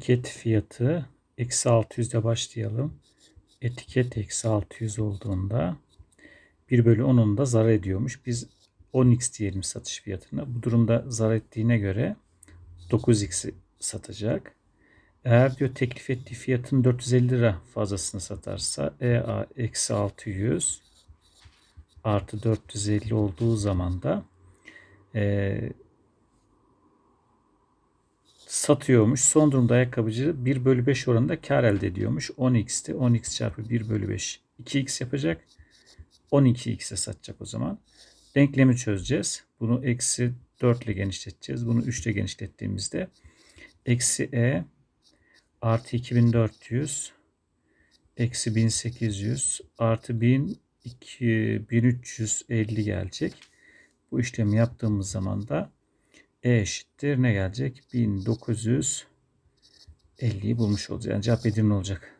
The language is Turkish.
etiket fiyatı eksi 600 ile başlayalım. Etiket eksi 600 olduğunda 1 bölü 10'un da zarar ediyormuş. Biz 10x diyelim satış fiyatına. Bu durumda zarar ettiğine göre 9x'i satacak. Eğer diyor teklif ettiği fiyatın 450 lira fazlasını satarsa EA eksi 600 artı 450 olduğu zaman da eee satıyormuş. Son durumda ayakkabıcı 1 bölü 5 oranında kar elde ediyormuş. 10x'ti. 10x çarpı 1 bölü 5 2x yapacak. 12x'e satacak o zaman. Denklemi çözeceğiz. Bunu eksi 4 ile genişleteceğiz. Bunu 3 ile genişlettiğimizde eksi e artı 2400 eksi 1800 artı 1000 1350 gelecek. Bu işlemi yaptığımız zaman da e eşittir ne gelecek? 1950'yi bulmuş olacağız. Yani cevap Edirne olacak.